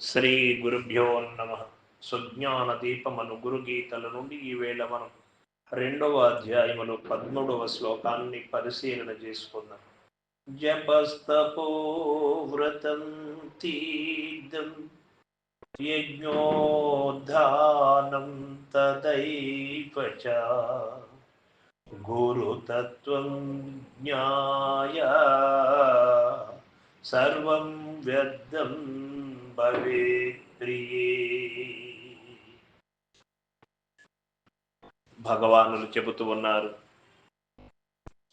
శ్రీ గురుభ్యో నమ. సుజ్ఞాన దీపమను గురుగీతల నుండి ఈవేళ మనం రెండవ అధ్యాయములు పద్మూడవ శ్లోకాన్ని పరిశీలన చేసుకుందాం. జపస్తపో వ్రతం తీర్థం యజ్ఞోద్ధానం తదైవ గురుతత్వం జ్ఞాయ. సర్వం వ్యర్థం భవేత్ ప్రియే భగవానులు చెబుతూ ఉన్నారు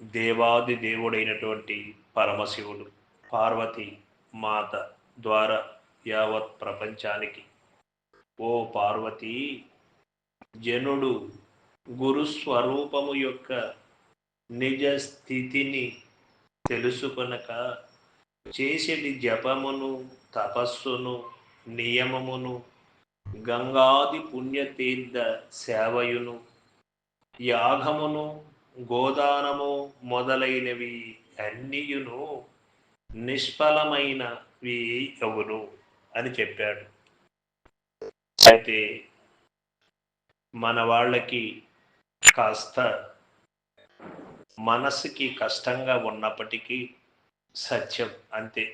దేవాది దేవుడైనటువంటి పరమశివుడు పార్వతి మాత ద్వారా యావత్ ప్రపంచానికి. ఓ పార్వతి జనుడు గురుస్వరూపము యొక్క నిజ స్థితిని తెలుసుకొనక చేసేది జపమును తపస్సును నియమమును గంగాది పుణ్యతీర్థ సేవయును యాగమును గోదానము మొదలైనవి అన్నియును నిష్ఫలమైనవి అవును అని చెప్పాడు. అయితే మన వాళ్ళకి కాస్త మనసుకి కష్టంగా ఉన్నప్పటికీ సత్యం అంతే.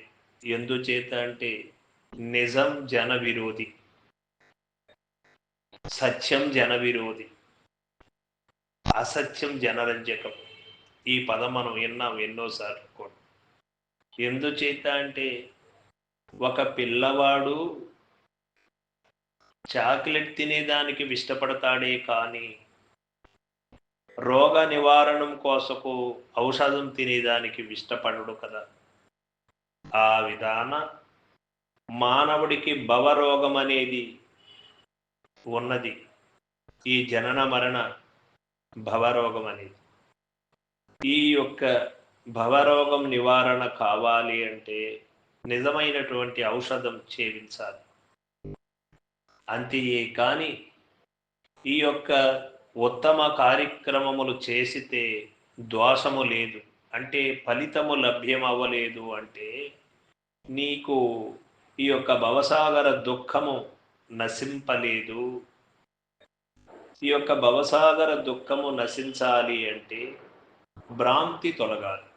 ఎందుచేత అంటే నిజం జన విరోధి సత్యం జన విరోధి అసత్యం జనరంజకం. ఈ పదం మనం విన్నాం ఎన్నోసార్లు కూడా. ఎందుచేత అంటే ఒక పిల్లవాడు చాక్లెట్ తినేదానికి ఇష్టపడతాడే కానీ రోగ నివారణం కోసకు ఔషధం తినేదానికి ఇష్టపడడు కదా. ఆ విధాన మానవుడికి భవరోగం అనేది ఉన్నది. ఈ జనన మరణ భవరోగం అనేది ఈ యొక్క భవరోగం నివారణ కావాలి అంటే నిజమైనటువంటి ఔషధం చేయించాలి అంతే కానీ ఈ యొక్క ఉత్తమ కార్యక్రమములు చేసితే దోషము లేదు. అంటే ఫలితము లభ్యం అవ్వలేదు అంటే నీకు ఈ యొక్క భవసాగర దుఃఖము నశింపలేదు. ఈ యొక్క భవసాగర దుఃఖము నశించాలి అంటే భ్రాంతి తొలగాలి.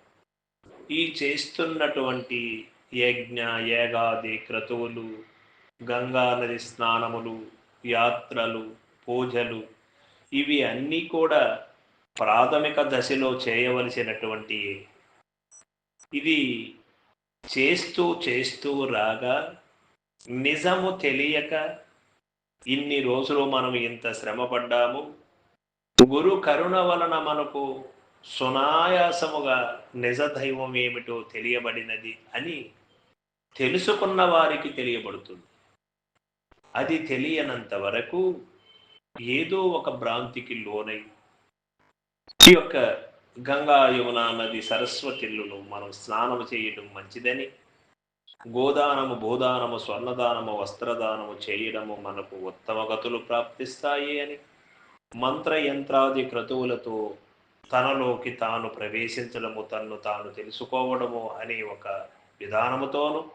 ఈ చేస్తున్నటువంటి యజ్ఞ ఏగాది క్రతువులు గంగానది స్నానములు యాత్రలు పూజలు ఇవి అన్నీ కూడా ప్రాథమిక దశలో చేయవలసినటువంటి ఇది చేస్తూ చేస్తూ రాగా నిజము తెలియక ఇన్ని రోజులు మనం ఇంత శ్రమపడ్డాము. గురు కరుణ వలన మనకు సునాయాసముగా నిజ దైవం ఏమిటో తెలియబడినది అని తెలుసుకున్న వారికి తెలియబడుతుంది. అది తెలియనంత వరకు ఏదో ఒక భ్రాంతికి లోనై ఈ యొక్క గంగా యమున నది సరస్వతిల్లును మనం స్నానం చేయడం మంచిదని. గోదానము భూదానము స్వర్ణదానము వస్త్రదానము చేయడము మనకు ఉత్తమ గతులు ప్రాప్తిస్తాయి అని. మంత్ర యంత్రాది క్రతువులతో తనలోకి తాను ప్రవేశించడము తన్ను తాను తెలుసుకోవడము అనే ఒక విధానముతోను.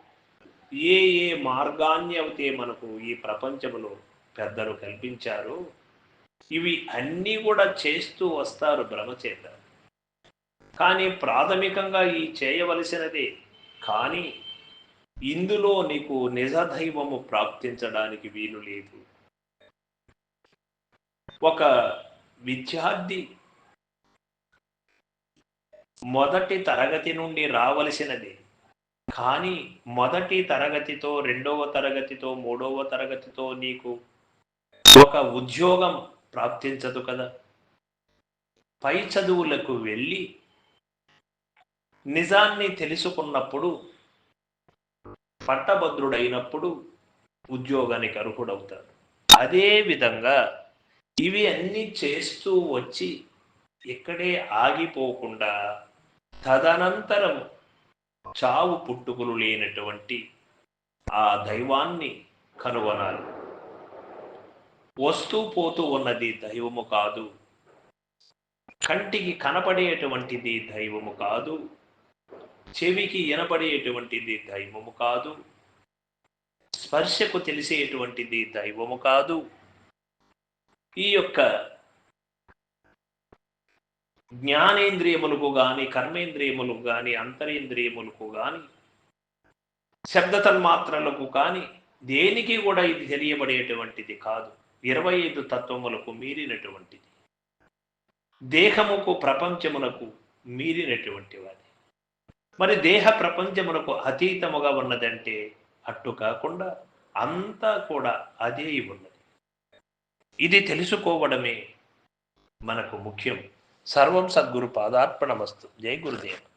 ఏ ఏ మార్గాన్ని అయితే మనకు ఈ ప్రపంచంలో పెద్దలు కల్పించారు ఇవి అన్నీ కూడా చేస్తూ వస్తారు భ్రమచేత కానీ ప్రాథమికంగా ఈ చేయవలసినదే. కానీ ఇందులో నీకు నిజదైవము ప్రాప్తించడానికి వీలు లేదు. ఒక విద్యార్థి మొదటి తరగతి నుండి రావలసినది. కానీ మొదటి తరగతితో రెండవ తరగతితో మూడవ తరగతితో నీకు ఒక ఉద్యోగం ప్రాప్తించదు కదా. పై చదువులకు వెళ్ళి నిజాన్ని తెలుసుకున్నప్పుడు పట్టభద్రుడైనప్పుడు ఉద్యోగానికి అర్హుడవుతాడు. అదే విధంగా ఇవి అన్నీ చేస్తూ వచ్చి ఇక్కడే ఆగిపోకుండా తదనంతరం చావు పుట్టుకులు లేనటువంటి ఆ దైవాన్ని కనుగొనాలి. వస్తూ పోతూ ఉన్నది దైవము కాదు కంటికి కనపడేటువంటిది దైవము కాదు చెవికి వినపడేటువంటిది దైవము కాదు. స్పర్శకు తెలిసేటువంటిది దైవము కాదు. ఈ యొక్క జ్ఞానేంద్రియములకు గాని కర్మేంద్రియములకు గాని అంతరేంద్రియములకు గాని శబ్ద తన్మాత్రలకు కానీ దేనికి కూడా ఇది తెలియబడేటువంటిది కాదు. ఇరవై ఐదు తత్వములకు మీరినటువంటిది. దేహముకు ప్రపంచమునకు మీరినటువంటి వాది మరి దేహ ప్రపంచమునకు అతీతముగా ఉన్నదంటే అట్టు కాకుండా అంతా కూడా అదే ఉన్నది. ఇది తెలుసుకోవడమే మనకు ముఖ్యం. సర్వం సద్గురు పాదార్పణమస్తు. జై గురుదేవ్.